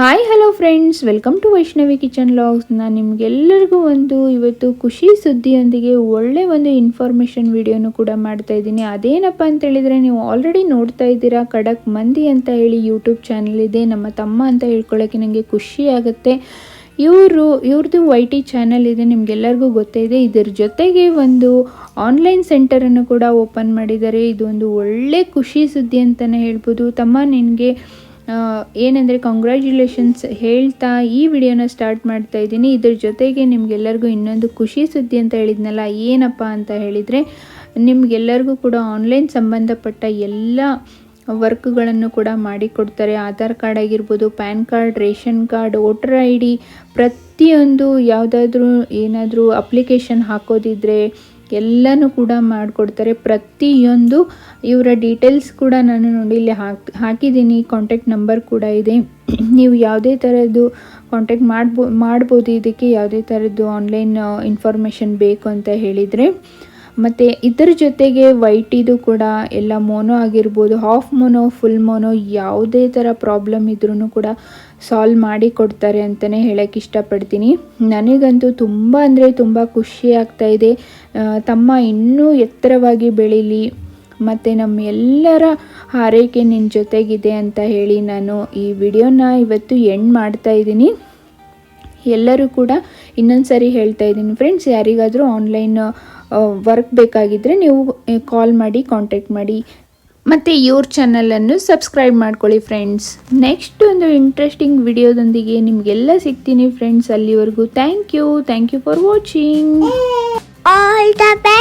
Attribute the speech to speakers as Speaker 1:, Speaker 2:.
Speaker 1: Hi hello friends welcome to Vaishnavi kitchen vlogs ನಾನು ನಿಮಗೆಲ್ಲರಿಗೂ ಒಂದು ಇವತ್ತು ಖುಷಿ ಸುದ್ದಿಯೊಂದಿಗೆ ಒಳ್ಳೆ ಒಂದು ಇನ್ಫಾರ್ಮೇಷನ್ ವಿಡಿಯೋನು ಕೂಡ ಮಾಡ್ತಾ ಇದ್ದೀನಿ. ಅದೇನಪ್ಪ ಅಂತ ಹೇಳಿದರೆ, ನೀವು ಆಲ್ರೆಡಿ ನೋಡ್ತಾ ಇದ್ದೀರಾ ಖಡಕ್ ಮಂದಿ ಅಂತ ಹೇಳಿ ಯೂಟ್ಯೂಬ್ ಚಾನಲ್ ಇದೆ. ನಮ್ಮ ತಮ್ಮ ಅಂತ ಹೇಳ್ಕೊಳ್ಳೋಕ್ಕೆ ನನಗೆ ಖುಷಿ ಆಗುತ್ತೆ. ಇವರು ಇವ್ರದ್ದು ವೈ ಟಿ ಚಾನಲ್ ಇದೆ, ನಿಮಗೆಲ್ಲರಿಗೂ ಗೊತ್ತೇ ಇದೆ. ಇದರ ಜೊತೆಗೆ ಒಂದು ಆನ್ಲೈನ್ ಸೆಂಟರನ್ನು ಕೂಡ ಓಪನ್ ಮಾಡಿದ್ದಾರೆ. ಇದೊಂದು ಒಳ್ಳೆ ಖುಷಿ ಸುದ್ದಿ ಅಂತಲೇ ಹೇಳ್ಬೋದು. ತಮ್ಮ ನಿನಗೆ ಏನಂದರೆ ಕಂಗ್ರ್ಯಾಚುಲೇಷನ್ಸ್ ಹೇಳ್ತಾ ಈ ವಿಡಿಯೋನ ಸ್ಟಾರ್ಟ್ ಮಾಡ್ತಾ ಇದ್ದೀನಿ. ಇದ್ರ ಜೊತೆಗೆ ನಿಮಗೆಲ್ಲರಿಗೂ ಇನ್ನೊಂದು ಖುಷಿ ಸುದ್ದಿ ಅಂತ ಹೇಳಿದ್ನಲ್ಲ, ಏನಪ್ಪ ಅಂತ ಹೇಳಿದರೆ, ನಿಮಗೆಲ್ಲರಿಗೂ ಕೂಡ ಆನ್ಲೈನ್ ಸಂಬಂಧಪಟ್ಟ ಎಲ್ಲ ವರ್ಕ್ಗಳನ್ನು ಕೂಡ ಮಾಡಿಕೊಡ್ತಾರೆ. ಆಧಾರ್ ಕಾರ್ಡ್ ಆಗಿರ್ಬೋದು, pan card, ration card, voter I D ಪ್ರತಿಯೊಂದು ಯಾವುದಾದ್ರೂ ಏನಾದರೂ ಅಪ್ಲಿಕೇಶನ್ ಹಾಕೋದಿದ್ರೆ ಎಲ್ಲನೂ ಕೂಡ ಮಾಡಿಕೊಡ್ತಾರೆ. ಪ್ರತಿಯೊಂದು ಇವರ ಡೀಟೇಲ್ಸ್ ಕೂಡ ನಾನು ನೋಡಿ ಇಲ್ಲಿ ಹಾಕಿ, ಹಾಕಿದ್ದೀನಿ. ಕಾಂಟ್ಯಾಕ್ಟ್ ನಂಬರ್ ಕೂಡ ಇದೆ. ನೀವು ಯಾವುದೇ ಥರದ್ದು ಕಾಂಟ್ಯಾಕ್ಟ್ ಮಾಡ್ಬೋ, ಮಾಡ್ಬೋದು. ಇದಕ್ಕೆ ಯಾವುದೇ ಥರದ್ದು ಆನ್ಲೈನ್ ಇನ್ಫಾರ್ಮೇಷನ್ ಬೇಕು ಅಂತ ಹೇಳಿದರೆ. ಮತ್ತು ಇದರ ಜೊತೆಗೆ ವೈಟಿದು ಕೂಡ ಎಲ್ಲ ಮೋನೋ ಆಗಿರ್ಬೋದು ಹಾಫ್ ಮೋನೋ ಫುಲ್ ಮೋನೋ ಯಾವುದೇ ಥರ ಪ್ರಾಬ್ಲಮ್ ಇದ್ರೂ ಕೂಡ ಸಾಲ್ವ್ ಮಾಡಿ ಕೊಡ್ತಾರೆ ಅಂತಲೇ ಹೇಳೋಕ್ಕೆ ಇಷ್ಟಪಡ್ತೀನಿ. ನನಗಂತೂ ತುಂಬ ಅಂದರೆ ತುಂಬ ಖುಷಿ ಇದೆ. ತಮ್ಮ ಇನ್ನೂ ಎತ್ತರವಾಗಿ ಬೆಳೀಲಿ, ಮತ್ತು ನಮ್ಮೆಲ್ಲರ ಹಾರೈಕೆ ನಿನ್ನ ಜೊತೆಗಿದೆ ಅಂತ ಹೇಳಿ ನಾನು ಈ ವಿಡಿಯೋನ ಇವತ್ತು ಎಂಡ್ ಮಾಡ್ತಾ ಇದ್ದೀನಿ. ಎಲ್ಲರೂ ಕೂಡ ಇನ್ನೊಂದು ಸರಿ ಹೇಳ್ತಾ ಇದ್ದೀನಿ. ಫ್ರೆಂಡ್ಸ್ ಯಾರಿಗಾದರೂ ಆನ್ಲೈನ್ ವರ್ಕ್ ಬೇಕಾಗಿದ್ದರೆ ನೀವು ಕಾಲ್ ಮಾಡಿ ಕಾಂಟ್ಯಾಕ್ಟ್ ಮಾಡಿ. ಮತ್ತು ಇವ್ರ ಚಾನಲನ್ನು ಸಬ್ಸ್ಕ್ರೈಬ್ ಮಾಡ್ಕೊಳ್ಳಿ ಫ್ರೆಂಡ್ಸ್ ನೆಕ್ಸ್ಟ್ ಒಂದು ಇಂಟ್ರೆಸ್ಟಿಂಗ್ ವಿಡಿಯೋದೊಂದಿಗೆ ನಿಮಗೆಲ್ಲ ಸಿಗ್ತೀನಿ ಫ್ರೆಂಡ್ಸ್ ಅಲ್ಲಿವರೆಗೂ thank you thank you for watching
Speaker 2: all the.